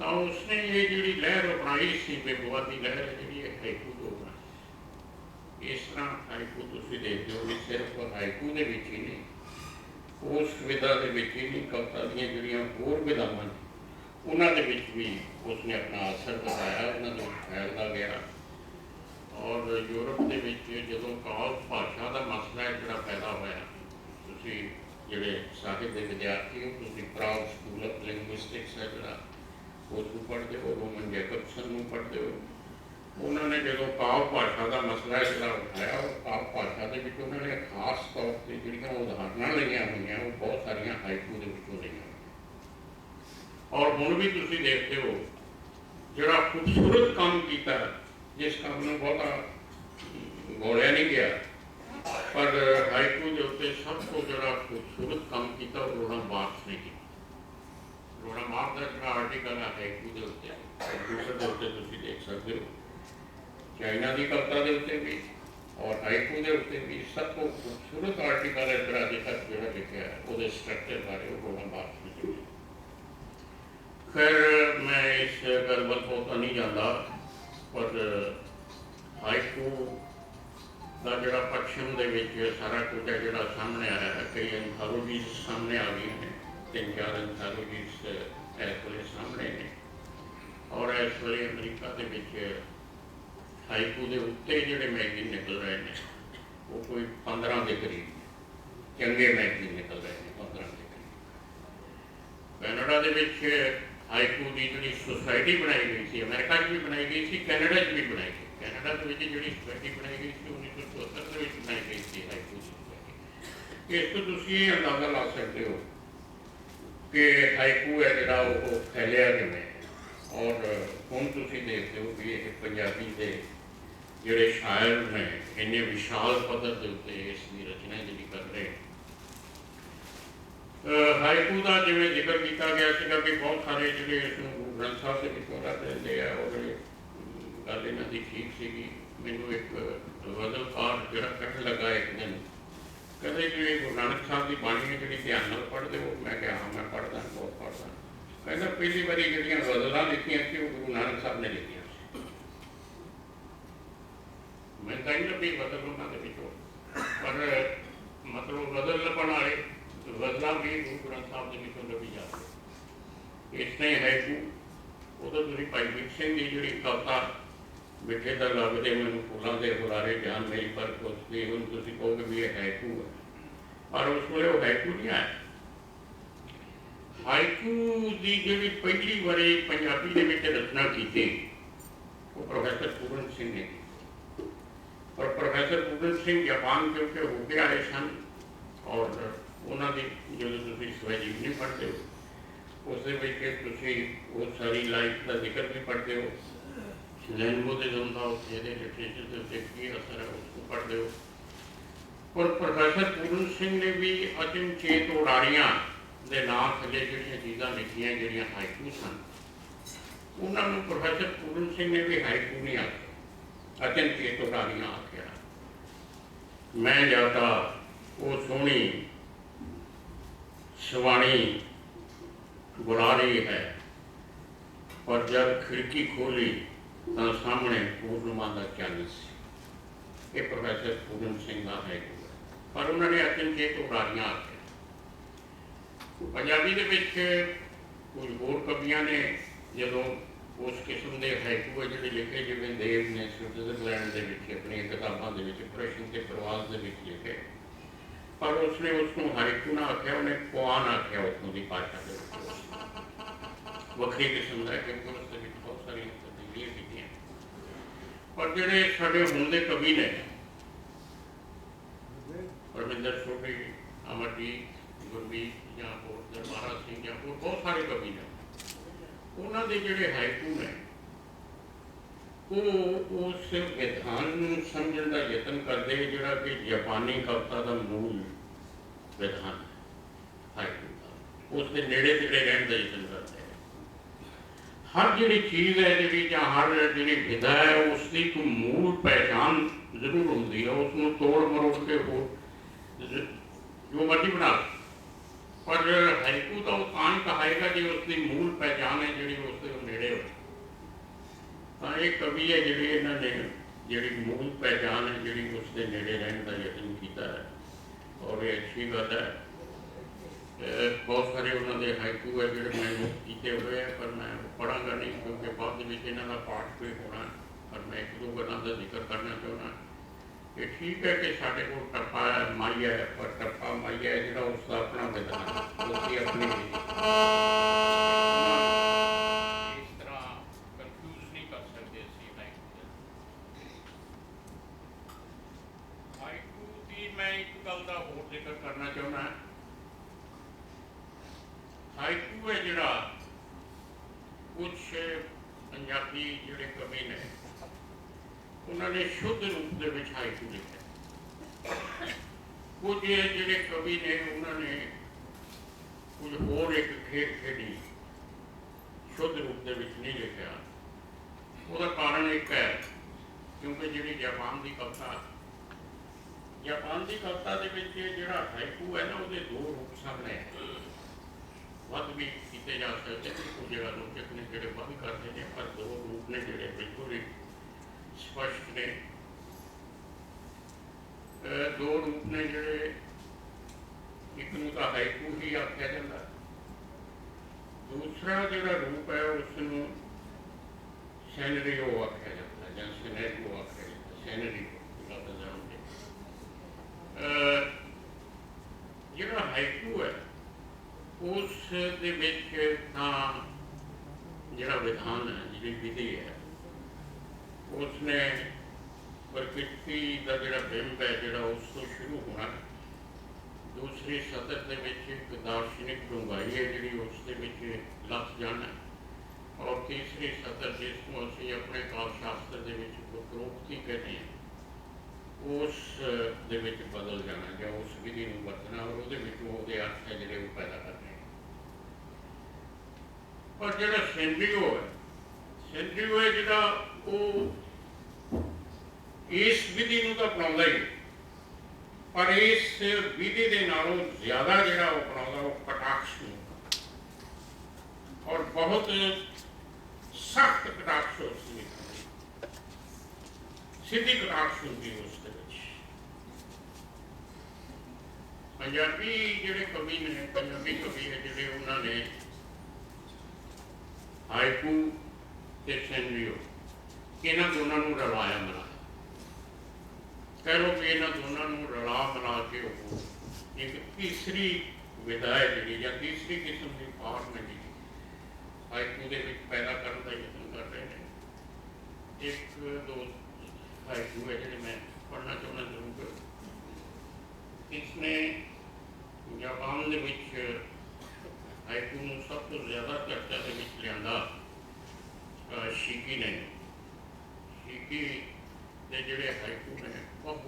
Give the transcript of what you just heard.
ਤਾਂ ਉਸਨੇ ਇਹ ਜਿਹੜੀ ਲਹਿਰ ਅਪਣਾਈ ਸੀ ਬੇਬੁਆ ਦੀ ਲਹਿਰ ਜਿਹੜੀ ਇਹ ਹਾਈਕੂ ਤੋਂ ਬਣੀ ਇਸ ਤਰ੍ਹਾਂ ਹਾਈਕੂ ਤੁਸੀਂ ਦੇਖਦੇ ਹੋ ਵੀ ਸਿਰਫ ਹਾਈਕੂ ਦੇ ਵਿੱਚ ਹੀ ਨਹੀਂ, ਉਸ ਵਿਦਾ ਦੇ ਵਿੱਚ ਹੀ ਨਹੀਂ, ਕਵਿਤਾ ਦੀਆਂ ਜਿਹੜੀਆਂ ਹੋਰ ਵਿਧਾਵਾਂ ਨੇ, ਉਹਨਾਂ ਦੇ ਵਿੱਚ ਵੀ ਉਸਨੇ ਆਪਣਾ ਅਸਰ ਦਿਖਾਇਆ, ਉਹਨਾਂ ਨੂੰ ਫੈਲਦਾ ਗਿਆ। ਔਰ ਯੂਰਪ ਦੇ ਵਿੱਚ ਜਦੋਂ ਕਾਲ ਭਾਸ਼ਾ ਦਾ ਮਸਲਾ ਜਿਹੜਾ ਪੈਦਾ ਹੋਇਆ, ਤੁਸੀਂ ਜਿਹੜੇ ਸਾਹਿਤ ਦੇ ਵਿਦਿਆਰਥੀ ਹੋ, ਤੁਸੀਂ ਪ੍ਰਾਗ ਸਕੂਲ ਆਫ ਲਿੰਗੁਇਸਟਿਕਸ ਹੈ ਜਿਹੜਾ ਉਸ ਨੂੰ ਪੜ੍ਹਦੇ ਹੋ ਰੋਮਨ ਜੈਕਬਸਨ ਨੂੰ ਪੜ੍ਹਦੇ ਹੋ ਉਹਨਾਂ ਨੇ ਜਦੋਂ ਕਾਵ ਭਾਸ਼ਾ ਦਾ ਮਸਲਾ ਜਿਹੜਾ ਉਠਾਇਆ, ਉਹ ਕਾਵ ਭਾਸ਼ਾ ਦੇ ਵਿੱਚ ਉਹਨਾਂ ਨੇ ਖਾਸ ਤੌਰ ਤੇ ਜਿਹੜੀਆਂ ਉਦਾਹਰਨਾਂ ਲਈਆਂ ਹੋਈਆਂ, ਉਹ ਬਹੁਤ ਸਾਰੀਆਂ ਹਾਈਕੂ ਦੇ ਵਿੱਚੋਂ ਲਈਆਂ। ਔਰ ਹੁਣ ਵੀ ਤੁਸੀਂ ਦੇਖਦੇ ਹੋ, ਜਿਹੜਾ ਖੂਬਸੂਰਤ ਕੰਮ ਕੀਤਾ, ਜਿਸ ਕੰਮ ਨੂੰ ਬਹੁਤਾ ਗੋਲਿਆ ਨਹੀਂ ਗਿਆ, ਪਰ ਹਾਈਕੂ ਦੇ ਉੱਤੇ ਸਭ ਤੋਂ ਜਿਹੜਾ ਖੂਬਸੂਰਤ ਕੰਮ ਕੀਤਾ, ਉਹ ਰੋਣਾ ਬਾਕਸ ਨੇ ਕੀਤਾ। ਰੋਣਾ ਮਾਰਕ ਆਰਟੀਕਲ ਹੈ ਹਾਈਕੂ ਦੇ ਉੱਤੇ। ਕੰਪਿਊਟਰ ਦੇ ਉੱਤੇ ਤੁਸੀਂ ਦੇਖ ਸਕਦੇ ਹੋ। ਚਾਈਨਾ ਦੀ ਕਵਿਤਾ ਦੇ ਉੱਤੇ ਵੀ, ਔਰ ਹਾਈਕੂ ਦੇ ਉੱਤੇ ਵੀ ਸਭ ਤੋਂ ਖੂਬਸੂਰਤ ਆਰਟੀਕਲ ਹੈ, ਜਿਹੜਾ ਅਜੇ ਤੱਕ ਜਿਹੜਾ ਲਿਖਿਆ ਹੈ, ਉਹਦੇ ਸਟਰਕਚਰ ਬਾਰੇ ਰੋਣਾ ਬਾਕਸ ਨੇ ਖੈਰ, ਮੈਂ ਇਸ ਗੱਲਬਾਤ ਵੱਲ ਬਹੁਤਾ ਨਹੀਂ ਜਾਂਦਾ, ਪਰ ਹਾਈਕੂ ਦਾ ਜਿਹੜਾ ਪੱਛਮ ਦੇ ਵਿੱਚ ਸਾਰਾ ਕੁਝ ਜਿਹੜਾ ਸਾਹਮਣੇ ਆਇਆ ਹੈ ਕਈ ਐਂਥੋਲੋਜੀਜ਼ ਸਾਹਮਣੇ ਆ ਗਈਆਂ ਨੇ। ਤਿੰਨ ਚਾਰ ਐਂਥੋਲੋਜੀਜ਼ ਇਸ ਵੇਲੇ ਸਾਹਮਣੇ ਨੇ। ਔਰ ਇਸ ਵੇਲੇ ਅਮਰੀਕਾ ਦੇ ਵਿੱਚ ਹਾਈਕੂ ਦੇ ਉੱਤੇ ਜਿਹੜੇ ਮੈਗਜ਼ੀਨ ਨਿਕਲ ਰਹੇ ਨੇ, ਉਹ ਕੋਈ 15 ਦੇ ਕਰੀਬ ਚੰਗੇ ਮੈਗਜ਼ੀਨ ਨਿਕਲ ਰਹੇ ਨੇ 15 ਦੇ ਕਰੀਬ। ਕੈਨੇਡਾ ਦੇ ਵਿੱਚ ਹਾਈਕੂ ਦੀ ਜਿਹੜੀ ਸੁਸਾਇਟੀ ਬਣਾਈ ਗਈ ਸੀ, ਅਮਰੀਕਾ 'ਚ ਵੀ ਬਣਾਈ ਗਈ ਸੀ, ਕੈਨੇਡਾ 'ਚ ਵੀ ਬਣਾਈ ਗਈ। ਕੈਨੇਡਾ ਦੇ ਵਿੱਚ ਜਿਹੜੀ ਸੁਸਾਇਟੀ ਬਣਾਈ ਗਈ ਸੀ 1974 ਦੇ ਵਿੱਚ ਬਣਾਈ ਗਈ ਸੀ ਹਾਈਕੂ ਦੀ ਸੁਸਾਇਟੀ। ਇਸ ਤੋਂ ਤੁਸੀਂ ਇਹ ਅੰਦਾਜ਼ਾ ਲਾ ਸਕਦੇ ਹੋ ਕਿ ਹਾਈਕੂ ਹੈ ਜਿਹੜਾ ਉਹ ਫੈਲਿਆ ਕਿਵੇਂ? ਔਰ ਹੁਣ ਤੁਸੀਂ ਦੇਖਦੇ ਹੋ ਵੀ ਇਹ ਪੰਜਾਬੀ ਦੇ ਜਿਹੜੇ ਸ਼ਾਇਰ ਨੇ ਇੰਨੇ ਵਿਸ਼ਾਲ ਪੱਧਰ ਦੇ ਉੱਤੇ ਇਸ ਦੀ ਰਚਨਾ ਜਿਹੜੀ ਕਰ ਰਹੇ ਹਾਈਕੂ ਦਾ ਜਿਵੇਂ ਜ਼ਿਕਰ ਕੀਤਾ ਗਿਆ ਸੀਗਾ ਕਿ ਬਹੁਤ ਸਾਰੇ ਜਿਹੜੇ ਇਸ ਨੂੰ ਗ੍ਰੰਥ ਸਾਹਿਬ ਦੇ ਵਿੱਚੋਂ ਰੱਖ ਲੈਂਦੇ ਆ ਔਰ ਇਹ, ਗੱਲ ਇਹਨਾਂ ਦੀ ਠੀਕ ਸੀਗੀ। ਮੈਨੂੰ ਇੱਕ ਵਜ਼ਲਕਾਰ ਜਿਹੜਾ ਕੱਟ ਲੱਗਾ ਇੱਕ ਦਿਨ ਕਹਿੰਦੇ ਕਿ ਗੁਰੂ ਨਾਨਕ ਸਾਹਿਬ ਦੀ ਬਾਣੀ ਹੈ ਜਿਹੜੀ ਧਿਆਨ ਨਾਲ ਪੜ੍ਹਦੇ ਹੋ, ਮੈਂ ਕਿਹਾ, ਹਾਂ, ਮੈਂ ਪੜ੍ਹਦਾ, ਬਹੁਤ ਪੜ੍ਹਦਾ। ਕਹਿੰਦਾ ਪਹਿਲੀ ਵਾਰੀ ਜਿਹੜੀਆਂ ਗਜ਼ਲਾਂ ਲਿਖੀਆਂ ਸੀ, ਉਹ ਗੁਰੂ ਨਾਨਕ ਸਾਹਿਬ ਨੇ ਲਿਖੀਆਂ ਮੈਂ ਤਾਂ ਇਹ ਵੀ ਬਦਲ ਉਹਨਾਂ ਦੇ ਵਿੱਚੋਂ। ਪਰ ਮਤਲਬ ਬਦਲ ਲੱਭਣ ਵਾਲੇ ਗਜ਼ਲਾਂ ਵੀ ਗੁਰੂ ਗ੍ਰੰਥ ਸਾਹਿਬ ਦੇ ਵਿੱਚੋਂ ਲੱਭੀ ਜਾਂਦੀ। ਇਸ ਤਰ੍ਹਾਂ ਹੀ ਹੈ ਕਿ ਉਦੋਂ ਤੁਸੀਂ ਭਾਈ ਵੀਰ ਸਿੰਘ ਦੀ ਜਿਹੜੀ ਕਵਿਤਾ ਮਿੱਠੇ ਦਾ ਲੱਗਦੇ ਮੈਨੂੰ ਫੁੱਲਾਂ ਦੇ ਹੁਲਾਰੇ ਜਾਨ ਮੇਰੀ ਪਰ ਕੋਸਦੀ ਹੁਣ ਤੁਸੀਂ ਕਹੋਗੇ ਵੀ ਇਹ ਹਾਈਕੂ ਹੈ ਪਰ ਉਸ ਵੇਲੇ ਉਹ ਹਾਈਕੂ ਨਹੀਂ ਆਇਆ ਹਾਈਕੂ ਦੀ ਜਿਹੜੀ ਪਹਿਲੀ ਵਾਰੀ ਪੰਜਾਬੀ ਦੇ ਵਿੱਚ ਰਚਨਾ ਕੀਤੀ ਉਹ ਪ੍ਰੋਫੈਸਰ ਪੂਰਨ ਸਿੰਘ ਨੇ ਕੀਤੀ ਔਰ ਪ੍ਰੋਫੈਸਰ ਪੂਰਨ ਸਿੰਘ ਜਾਪਾਨ ਕਿਉਂਕਿ ਹੋ ਕੇ ਆਏ ਸਨ ਔਰ ਉਹਨਾਂ ਦੀ ਜਦੋਂ ਤੁਸੀਂ ਸਵੈਜੀਵਨੀ ਪੜ੍ਹਦੇ ਹੋ ਉਸ ਦੇ ਵਿੱਚ ਤੁਸੀਂ ਉਹ ਸਾਰੀ ਲਾਈਫ ਦਾ ਜ਼ਿਕਰ ਵੀ ਪੜ੍ਹਦੇ ਹੋ ਲੈਨ ਬੁੱਧਿਜ਼ਮ ਦਾ ਉੱਥੇ ਦੇ ਲਿਟਰੇਚਰ ਦੇ ਉੱਤੇ ਕੀ ਅਸਰ ਹੈ, ਉਸ ਨੂੰ ਪੜ੍ਹਦੇ ਹੋ ਔਰ ਸਿੰਘ ਨੇ ਵੀ ਅਚਨਚੇਤ ਉਡਾਰੀਆਂ ਦੇ ਨਾਂ ਥੱਲੇ ਜਿਹੜੀਆਂ ਚੀਜ਼ਾਂ ਲਿਖੀਆਂ, ਜਿਹੜੀਆਂ ਹਾਈਕੂ ਸਨ। ਉਹਨਾਂ ਨੂੰ ਪ੍ਰੋਫੈਸਰ ਪੂਰਨ ਸਿੰਘ ਨੇ ਵੀ ਹਾਈਕੂ ਨਹੀਂ ਆਖਿਆ, ਅਚਨਚੇਤ ਉਡਾਰੀਆਂ ਆਖਿਆ। ਮੈਂ ਜਾਤਾ ਉਹ ਸੋਹਣੀ, ਸਵਾਣੀ ਬੁਲਾ ਰਹੀ ਹੈ, ਪਰ ਜਦ ਖਿੜਕੀ ਖੋਲੀ ਤਾਂ ਸਾਹਮਣੇ ਪੂਰਨਮਾ ਦਾ ਚੰਨ ਸੀ। ਇਹ ਪ੍ਰੋਫੈਸਰ ਪੂਰਨ ਸਿੰਘ ਦਾ ਹੈ। ਪਰ ਉਹਨਾਂ ਨੇ ਅਚਨਚੇਤ ਉਡਾਰੀਆਂ ਆਖਿਆ। ਪੰਜਾਬੀ ਦੇ ਵਿੱਚ ਕੁਝ ਹੋਰ ਕਵੀਆਂ ਨੇ ਜਦੋਂ ਉਸ ਕਿਸਮ ਦੇ ਹਾਈਕੂ ਜਿਹੜੇ ਲਿਖੇ, ਜਿਵੇਂ ਦੇਵ ਨੇ ਸਵਿਟਜ਼ਰਲੈਂਡ ਦੇ ਵਿੱਚ ਆਪਣੀਆਂ ਕਿਤਾਬਾਂ ਦੇ ਵਿੱਚ, ਪ੍ਰਸ਼ਨ ਤੇ ਪ੍ਰਵਾਸ ਦੇ ਵਿੱਚ ਲਿਖੇ। ਪਰ ਉਸਨੇ ਉਸ ਨੂੰ ਹਾਈਕੂ ਨਾ ਆਖਿਆ, ਉਹਨੇ ਕੁਆਨ ਆਖਿਆ ਉਸ ਦੀ ਭਾਸ਼ਾ ਦੇ ਵਿੱਚ। ਵੱਖਰੀ ਕਿਸਮ ਦਾ ਹੈ ਉਸ ਦੇ ਵਿੱਚ ਬਹੁਤ ਸਾਰੀਆਂ ਤਬਦੀਲੀਆਂ ਕੀਤੀਆਂ ਪਰ ਜਿਹੜੇ ਸਾਡੇ ਹੁਣ ਦੇ ਕਵੀ ਨੇ, ਪਰਮਿੰਦਰ ਛੋਟੀ ਅਮਰਜੀਤ, ਗੁਰਮੀਤ ਜਾਂ ਹੋਰ ਦਰਬਾਰਾ ਸਿੰਘ ਜਾਂ ਹੋਰ ਬਹੁਤ ਸਾਰੇ ਕਵੀ ਨੇ, ਉਹਨਾਂ ਦੇ ਜਿਹੜੇ ਹਾਈਕੂ ਨੇ, ਉਹ ਉਸ ਵਿਧਾਨ ਨੂੰ ਸਮਝਣ ਦਾ ਯਤਨ ਕਰਦੇ ਜਿਹੜਾ ਕਿ ਜਾਪਾਨੀ ਕਵਿਤਾ ਦਾ ਮੂਲ ਵਿਧਾਨ ਹੈ ਹਾਈਕੂ ਦਾ। ਉਸ ਦੇ ਨੇੜੇ ਤੇੜੇ ਰਹਿਣ ਦਾ ਯਤਨ ਕਰਦੇ ਹਰ ਜਿਹੜੀ ਚੀਜ਼ ਹੈ ਜਿਹੜੀ ਜਾਂ ਹਰ ਜਿਹੜੀ ਵਿਧਾ ਹੈ, ਉਸ ਦੀ ਇੱਕ ਮੂਲ ਪਹਿਚਾਨ ਜ਼ਰੂਰ ਹੁੰਦੀ ਹੈ। ਉਸ ਨੂੰ ਤੋੜ ਮਰੋੜ ਕੇ ਹੋਰ ਜੋ ਮਰਜ਼ੀ ਬਣਾ ਪਰ ਹਾਈਕੂ ਤਾਂ ਉਹ ਤਾਂ ਹੀ ਕਹਾਏਗਾ ਜੇ ਉਸ ਦੀ ਮੂਲ ਪਹਿਚਾਨ ਹੈ ਜਿਹੜੀ ਉਸ ਦੇ ਨੇੜੇ ਹੋਵੇ ਤਾਂ ਇਹ ਕਵੀ ਹੈ ਜਿਹੜੀ ਇਹਨਾਂ ਨੇ ਜਿਹੜੀ ਮੂਲ ਪਹਿਚਾਨ ਹੈ ਜਿਹੜੀ ਉਸ ਦੇ ਨੇੜੇ ਰਹਿਣ ਦਾ ਯਤਨ ਕੀਤਾ ਹੈ। ਔਰ ਇਹ ਅੱਛੀ ਗੱਲ ਹੈ। ਸਾਰੇ ਉਹਨਾਂ ਦੇ ਹਾਈਕੂ ਹੈ ਜਿਹੜੇ ਮੈਂ ਨੋਟ ਕੀਤੇ ਹੋਏ ਆ ਪਰ ਮੈਂ ਪੜਾਂਗਾ ਨਹੀਂ ਕਿਉਂਕਿ ਬਾਅਦ ਦੇ ਵਿੱਚ ਇਹਨਾਂ ਦਾ ਪਾਠ ਵੀ ਹੋਣਾ ਪਰ ਮੈਂ ਇੱਕ ਦੋ ਗੱਲਾਂ ਦਾ ਜ਼ਿਕਰ ਕਰਨਾ ਚਾਹੁੰਦਾ। ਇਹ ਠੀਕ ਹੈ ਕਿ ਸਾਡੇ ਕੋਲ ਟੱਪਾ ਹੈ, ਮਾਈਆ ਹੈ ਪਰ ਟੱਪਾ ਮਾਈਆ ਜਿਹੜਾ ਉਸ ਦਾ ਆਪਣਾ ਵਿਧਾਨ ਉਸ ਦੀ ਆਪਣੀ ਵਿਧੀ ਇਸ ਤਰ੍ਹਾਂ ਕਨਫਿਊਜ਼ ਨਹੀਂ ਕਰ ਸਕਦੇ ਅਸੀਂ ਹਾਈਕੂ ਦਾ ਹਾਈਕੂ ਦੀ ਮੈਂ ਇੱਕ ਗੱਲ ਦਾ ਹੋਰ ਜ਼ਿਕਰ ਕਰਨਾ ਚਾਹੁੰਦਾ ਹਾਈਕੂ ਹੈ ਜਿਹੜਾ ਕੁਝ ਪੰਜਾਬੀ ਜਿਹੜੇ ਕਵੀ ਨੇ, ਉਹਨਾਂ ਨੇ ਸ਼ੁੱਧ ਰੂਪ ਦੇ ਵਿੱਚ ਹਾਈਕੂ ਲਿਖਿਆ। ਕੁਝ ਜਿਹੜੇ ਕਵੀ ਨੇ, ਉਹਨਾਂ ਨੇ ਕੁਝ ਹੋਰ ਇੱਕ ਖੇਡ ਖੇਡੀ, ਸ਼ੁੱਧ ਰੂਪ ਦੇ ਵਿੱਚ ਨਹੀਂ ਲਿਖਿਆ। ਉਹਦਾ ਕਾਰਨ ਇੱਕ ਹੈ, ਕਿਉਂਕਿ ਜਿਹੜੀ ਜਾਪਾਨ ਦੀ ਕਵਿਤਾ ਜਾਪਾਨ ਦੀ ਕਵਿਤਾ ਦੇ ਵਿੱਚ ਜਿਹੜਾ ਹਾਈਕੂ ਹੈ ਨਾ, ਉਹਦੇ ਦੋ ਰੂਪ ਸਾਹਮਣੇ ਹੈ ਵੱਧ ਵੀ ਕੀਤੇ ਜਾ ਸਕਦੇ ਨੇ ਕੁਝ ਜਗ੍ਹਾ ਨੇ ਜਿਹੜੇ ਵੱਧ ਕਰਦੇ ਨੇ, ਪਰ ਦੋ ਰੂਪ ਨੇ ਜਿਹੜੇ ਬਿਲਕੁਲ ਹੀ ਸਪਸ਼ਟ ਨੇ। ਦੋ ਰੂਪ ਨੇ ਜਿਹੜੇ, ਇੱਕ ਨੂੰ ਤਾਂ ਹਾਈਕੂ ਹੀ ਆਖਿਆ ਜਾਂਦਾ। ਦੂਸਰਾ ਜਿਹੜਾ ਰੂਪ ਹੈ ਉਸ ਨੂੰ ਸੈਨਰੀਓ ਆਖਿਆ ਜਾਂਦਾ, ਜਾਂ ਸਿਨੈਰੀਓ ਆਖਿਆ ਜਾਂਦਾ, ਸੈਨਰੀ ਲਫ਼ਜ਼ ਜਾਣਦੇ ਅਹ ਜਿਹੜਾ ਹਾਈਕੂ ਹੈ ਉਸ ਦੇ ਵਿੱਚ ਤਾਂ ਜਿਹੜਾ ਵਿਧਾਨ ਹੈ, ਜਿਹੜੀ ਵਿਧੀ ਹੈ, ਉਸਨੇ ਪ੍ਰਕਿਰਤੀ ਦਾ ਜਿਹੜਾ ਬਿੰਬ ਹੈ, ਜਿਹੜਾ ਉਸ ਤੋਂ ਸ਼ੁਰੂ ਹੋਣਾ, ਦੂਸਰੀ ਸਤਰ ਦੇ ਵਿੱਚ ਇੱਕ ਦਾਰਸ਼ਨਿਕ ਡੂੰਘਾਈ ਹੈ, ਜਿਹੜੀ ਉਸ ਦੇ ਵਿੱਚ ਲਫ਼ਜ਼ ਜਾਣਾ ਔਰ ਤੀਸਰੀ ਸਤਰ, ਜਿਸ ਨੂੰ ਅਸੀਂ ਆਪਣੇ ਕਾਲ ਸ਼ਾਸਤਰ ਦੇ ਵਿੱਚ ਉਪਰੋਕਤੀ ਕਹਿੰਦੇ ਹਾਂ, ਉਸ ਦੇ ਵਿੱਚ ਬਦਲ ਜਾਣਾ ਜਾਂ ਉਸ ਵਿਧੀ ਨੂੰ ਵਰਤਣਾ, ਔਰ ਉਹਦੇ ਵਿੱਚ ਉਹਦੇ ਅਰਥ ਹੈ ਜਿਹੜੇ ਉਹ ਪੈਦਾ ਕਰਨੇ ਪਰ ਜਿਹੜਾ ਸੈਂਡਰੀਓ ਹੈ। ਸੈਂਡਰੀਓ ਹੈ ਜਿਹੜਾ ਉਹ ਇਸ ਵਿਧੀ ਨੂੰ ਤਾਂ ਅਪਣਾਉਂਦਾ ਹੀ ਪਰ ਇਸ ਵਿਧੀ ਦੇ ਨਾਲੋਂ ਜ਼ਿਆਦਾ ਜਿਹੜਾ ਉਹ ਅਪਣਾਉਂਦਾ, ਉਹ ਕਟਾਕਸ਼ ਨੂੰ। ਔਰ ਬਹੁਤ ਸਖਤ ਕਟਾਕਸ਼ ਉਸ ਵਿੱਚ ਸਿੱਧੀ ਕਟਾਕਸ਼ ਹੁੰਦੀ ਉਸ ਦੇ ਵਿੱਚ। ਪੰਜਾਬੀ ਜਿਹੜੇ ਕਵੀ ਨੇ, ਪੰਜਾਬੀ ਕਵੀ ਹੈ ਜਿਹੜੇ ਉਹਨਾਂ ਨੇ ਹਾਈਕੂ ਤੇ ਸੈਨਰੀਓ ਇਹਨਾਂ ਦੋਨਾਂ ਨੂੰ ਰਲਾਇਆ ਮਿਲਾਇਆ ਕਹਿ ਲਓ ਕਿ ਇਹਨਾਂ ਦੋਨਾਂ ਨੂੰ ਰਲਾ ਮਿਲਾ ਕੇ ਉਹ ਇੱਕ ਤੀਸਰੀ ਵਿਧਾ ਜਿਹੜੀ ਜਾਂ ਤੀਸਰੀ ਕਿਸਮ ਦੀ ਫਾਰਮ ਹੈ ਹਾਈਕੂ ਦੇ ਵਿੱਚ ਪੈਦਾ ਕਰਨ ਦਾ ਯਤਨ ਕਰ ਰਹੇ ਨੇ। ਇੱਕ, ਦੋ ਹਾਈਕੂ ਹੈ ਜਿਹੜੇ ਮੈਂ ਪੜ੍ਹਨਾ ਚਾਹੁੰਦਾ ਜ਼ਰੂਰ। ਇਸਨੇ ਜਾਪਾਨ ਦੇ ਵਿੱਚ ਹਾਈਕੂ ਨੂੰ ਸਭ ਤੋਂ ਜ਼ਿਆਦਾ ਚਰਚਾ ਦੇ ਵਿੱਚ ਸ਼ੀਕੀ ਨੇ। ਸ਼ੀਕੀ ਦੇ ਜਿਹੜੇ ਹਾਈਕੂ ਨੇ ਬਹੁਤ